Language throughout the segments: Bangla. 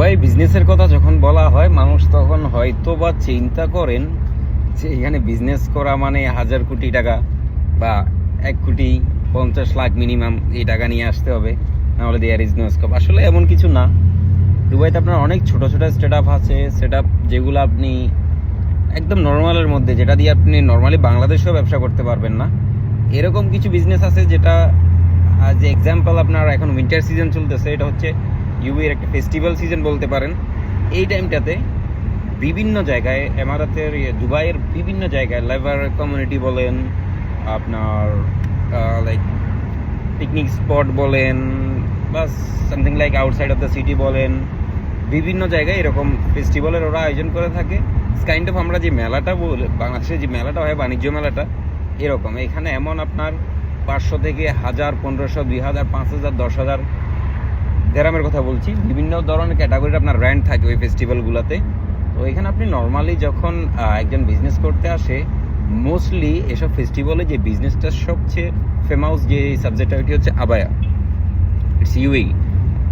দুবাই বিজনেসের কথা যখন বলা হয়, মানুষ তখন হয়তো বা চিন্তা করেন যে এখানে বিজনেস করা মানে হাজার কোটি টাকা বা এক কোটি পঞ্চাশ লাখ মিনিমাম এই টাকা নিয়ে আসতে হবে, নাহলে দেয়ার ইজ নো স্কোপ আসলে এমন কিছু না। দুবাইতে আপনার অনেক ছোটো ছোটো সেট আপ আছে। সেট আপ যেগুলো আপনি একদম নর্মালের মধ্যে, যেটা দিয়ে আপনি নর্মালি বাংলাদেশেও ব্যবসা করতে পারবেন না। এরকম কিছু বিজনেস আছে যেটা যে এক্সাম্পল আপনার এখন উইন্টার সিজন চলতেছে, এটা হচ্ছে ইউবির একটা ফেস্টিভ্যাল সিজন বলতে পারেন। এই টাইমটাতে বিভিন্ন জায়গায় এমারাতের ইয়ে, দুবাইয়ের বিভিন্ন জায়গায় লেবার কমিউনিটি বলেন আপনার লাইক পিকনিক স্পট বলেন বা something like outside of the city বলেন বিভিন্ন জায়গায় এরকম ফেস্টিভ্যালের ওরা আয়োজন করে থাকে। কাইন্ড অফ আমরা যে মেলাটা বলে বাংলাদেশে যে মেলাটা হয় বাণিজ্য মেলাটা এরকম। এখানে এমন আপনার পাঁচশো থেকে হাজার পনেরোশো দুই হাজার পাঁচ হাজার দশ হাজার দেরামের কথা বলছি, বিভিন্ন ধরনের ক্যাটাগরির আপনার র্যান্ড থাকে ওই ফেস্টিভ্যালগুলোতে তো এখানে আপনি নর্মালি যখন একজন বিজনেস করতে আসে মোস্টলি এসব ফেস্টিভ্যালে যে বিজনেসটা সবচেয়ে ফেমাস যে সাবজেক্টটা ওইটি হচ্ছে আবায়া। ইটস ইউই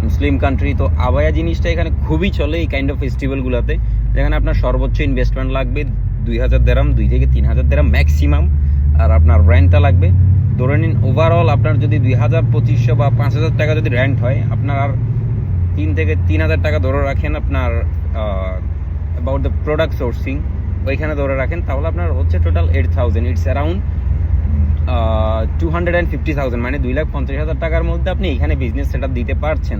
মুসলিম কান্ট্রি তো আবায়া জিনিসটা এখানে খুবই চলে এই কাইন্ড অফ ফেস্টিভ্যালগুলোতে যেখানে আপনার সর্বোচ্চ ইনভেস্টমেন্ট লাগবে দুই হাজার দেরাম, দুই থেকে তিন হাজার দেরাম ম্যাক্সিমাম আর আপনার রেন্টটা লাগবে। ধরে নিন ওভারঅল আপনার যদি দুই হাজার পঁচিশশো বা পাঁচ হাজার টাকা যদি রেন্ট হয়, আপনার আর তিন থেকে তিন হাজার টাকা ধরে রাখেন আপনার অ্যাবাউট দ্য প্রোডাক্ট সোর্সিং ওইখানে ধরে রাখেন, তাহলে আপনার হচ্ছে total eight thousand it's around two hundred and fifty thousand মানে দুই লাখ পঞ্চাশ হাজার টাকার মধ্যে আপনি এখানে বিজনেস সেট দিতে পারছেন।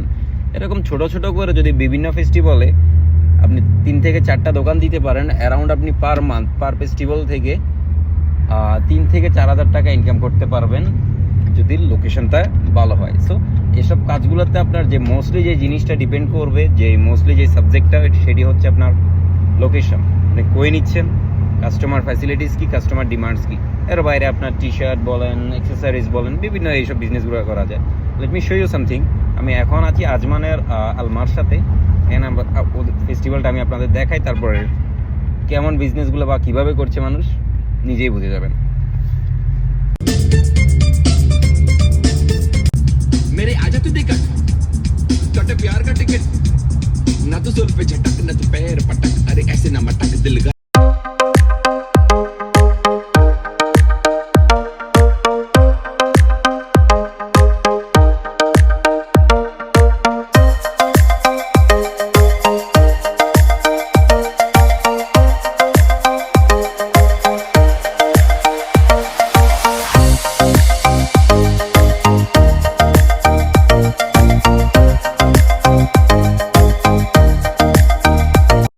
এরকম ছোট ছোট করে যদি বিভিন্ন ফেস্টিভ্যালে আপনি তিন থেকে চারটা দোকান দিতে পারেন অ্যারাউন্ড আপনি পার মান্থ পার ফেস্টিভ্যাল থেকে তিন থেকে চার হাজার টাকা ইনকাম করতে পারবেন যদি লোকেশনটা ভালো হয়। সো এসব কাজগুলোতে আপনার যে মোস্টলি যে জিনিসটা ডিপেন্ড করবে, যে মোস্টলি যে সাবজেক্টটা সেটি হচ্ছে আপনার লোকেশন আপনি কই নিচ্ছেন? কাস্টমার ফ্যাসিলিটিস কি? কাস্টমার ডিমান্ডস কি? এর বাইরে আপনার টি শার্ট বলেন অ্যাক্সেসরিজ বলেন, বিভিন্ন এইসব বিজনেসগুলো করা যায়। Let me show you something আমি এখন আছি আজমানের আলমার সাথে। এখানে আমরা ফেস্টিভ্যালটা আমি আপনাদের দেখাই, তারপরে কেমন বিজনেসগুলো বা কীভাবে করছে মানুষ। নিজেই বুঝে যাবেন मेरे आजा तू देखा कटे प्यार का टिकट ना तो सुल पे झटक ना तो पैर पटक अरे ऐसे ना मटक दिल का